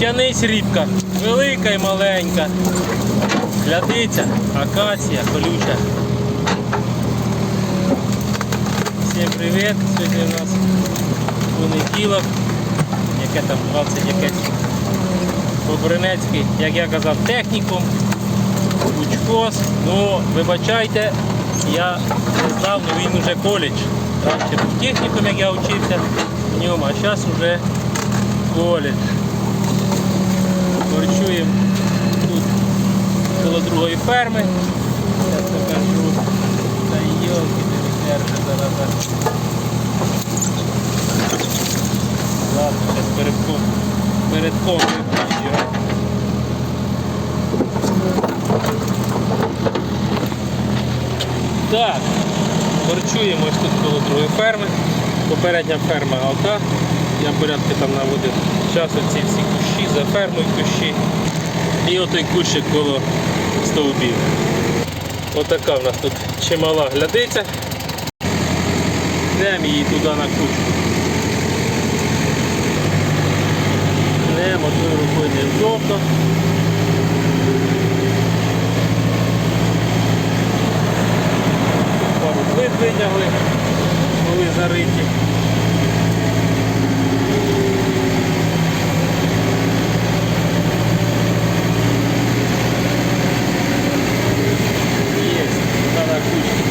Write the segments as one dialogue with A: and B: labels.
A: Тянись рібка, велика і маленька. Глядиця, акація, колюча. Всім привіт! Сьогодні у нас понеділок. Яке там 20 якесь Бобринецький, як я казав, технікум. Учхоз. Ну, вибачайте, я не знав, ну він вже коледж. Раніше був технікум, як я вчився в ньому, а зараз вже коледж. Корчуємо тут коло другої ферми. Зараз покажу. Та йолки, відерже зараз. Ладно, зараз передком. Передком його. Так, корчуємо ось тут коло другої ферми. Попередня ферма ота. Я порядки там наводив час оці всі кущі, за фермою кущі. І отой кущик коло стовбів. Отака в нас тут чимала глядиця. Йдемо її туди на кучку. Йдемо одною рукою не жовто. Пару плит витягли, були зариті. Є, на кучку.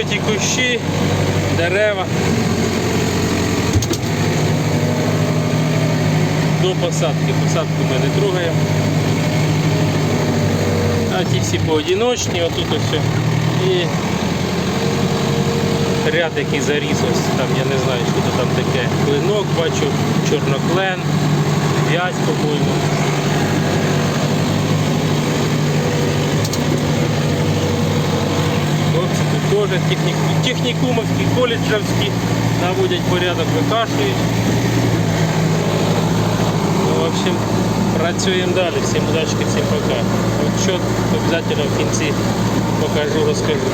A: Оті кущі, дерева. До посадки. Посадку ми не трогаємо. А ті всі поодіночні, отут ось. І ряд який заріс, ось там я не знаю, що то там таке. Клинок бачу, чорноклен, в'язь, по-моєму. Хлопці тут теж технік... технікумовські, коледжівські наводять порядок, викашують. Ну, в общем, працюємо далі. Всім удачки, всім пока. Отчет обов'язково в кінці покажу, розкажу.